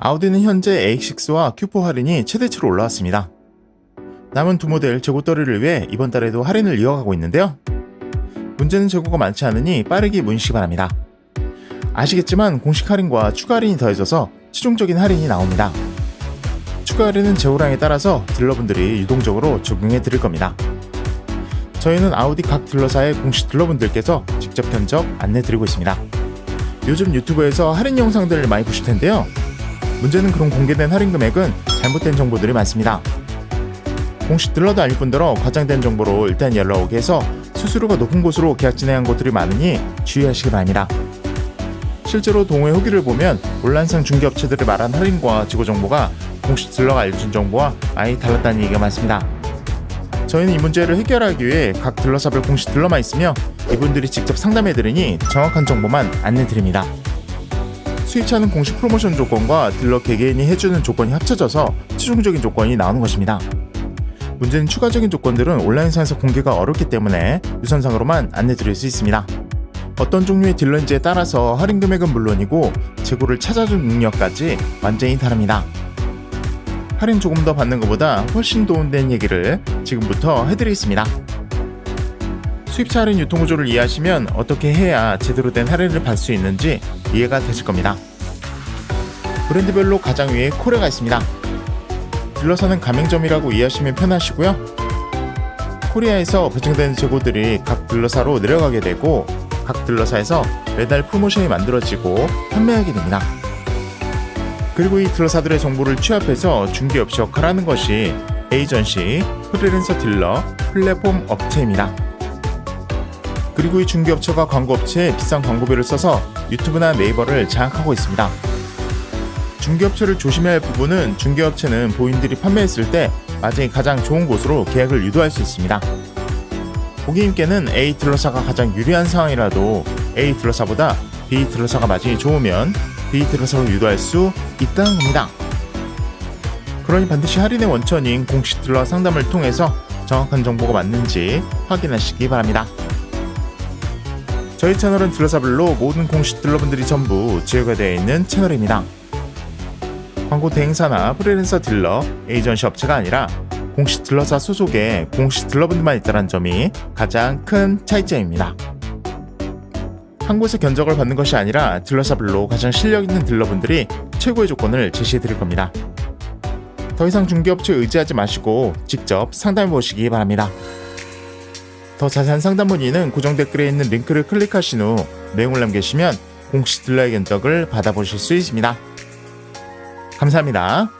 아우디는 현재 AX6와 Q4 할인이 최대치로 올라왔습니다. 남은 두 모델 재고 떨이를 위해 이번 달에도 할인을 이어가고 있는데요. 문제는 재고가 많지 않으니 빠르게 문의시기 바랍니다. 아시겠지만 공식 할인과 추가 할인이 더해져서 최종적인 할인이 나옵니다. 추가 할인은 재고량에 따라서 딜러분들이 유동적으로 적용해 드릴 겁니다. 저희는 아우디 각 딜러사의 공식 딜러분들께서 직접 견적 안내 드리고 있습니다. 요즘 유튜브에서 할인 영상들을 많이 보실 텐데요. 문제는 그런 공개된 할인 금액은 잘못된 정보들이 많습니다. 공식 딜러도 아닐 뿐더러 과장된 정보로 일단 연락 오게 해서 수수료가 높은 곳으로 계약 진행한 곳들이 많으니 주의하시기 바랍니다. 실제로 동호회 후기를 보면 온라인상 중개업체들이 말한 할인과 지고 정보가 공식 딜러가 알려준 정보와 많이 달랐다는 얘기가 많습니다. 저희는 이 문제를 해결하기 위해 각 딜러사별 공식 딜러만 있으며 이분들이 직접 상담해드리니 정확한 정보만 안내드립니다. 수입차는 공식 프로모션 조건과 딜러 개개인이 해주는 조건이 합쳐져서 최종적인 조건이 나오는 것입니다. 문제는 추가적인 조건들은 온라인상에서 공개가 어렵기 때문에 유선상으로만 안내드릴 수 있습니다. 어떤 종류의 딜러인지에 따라서 할인 금액은 물론이고 재고를 찾아준 능력까지 완전히 다릅니다. 할인 조금 더 받는 것보다 훨씬 도움된 얘기를 지금부터 해드리겠습니다. 수입차 할인 유통 구조를 이해하시면 어떻게 해야 제대로 된 할인을 받을 수 있는지 이해가 되실 겁니다. 브랜드별로 가장 위에 코레가 있습니다. 딜러사는 가맹점이라고 이해하시면 편하시고요. 코리아에서 배정되는 재고들이 각 딜러사로 내려가게 되고 각 딜러사에서 매달 프로모션이 만들어지고 판매하게 됩니다. 그리고 이 딜러사들의 정보를 취합해서 중개 업체 역할을 하는 것이 에이전시, 프리랜서 딜러, 플랫폼 업체입니다. 그리고 이 중개업체가 광고업체에 비싼 광고비를 써서 유튜브나 네이버를 장악하고 있습니다. 중개업체를 조심해야 할 부분은 중개업체는 보인들이 판매했을 때 마진이 가장 좋은 곳으로 계약을 유도할 수 있습니다. 고객님께는 A 딜러사가 가장 유리한 상황이라도 A 딜러사보다 B 딜러사가 마진이 좋으면 B 딜러사로 유도할 수 있다는 겁니다. 그러니 반드시 할인의 원천인 공식 딜러 상담을 통해서 정확한 정보가 맞는지 확인하시기 바랍니다. 저희 채널은 딜러사별로 모든 공식 딜러분들이 전부 제휴가 되어 있는 채널입니다. 광고 대행사나 프리랜서 딜러, 에이전시 업체가 아니라 공식 딜러사 소속의 공식 딜러분들만 있다는 점이 가장 큰 차이점입니다. 한 곳에 견적을 받는 것이 아니라 딜러사별로 가장 실력 있는 딜러분들이 최고의 조건을 제시해 드릴 겁니다. 더 이상 중개업체 의지하지 마시고 직접 상담해 보시기 바랍니다. 더 자세한 상담 문의는 고정 댓글에 있는 링크를 클릭하신 후 내용을 남기시면 공식 딜러의 견적을 받아보실 수 있습니다. 감사합니다.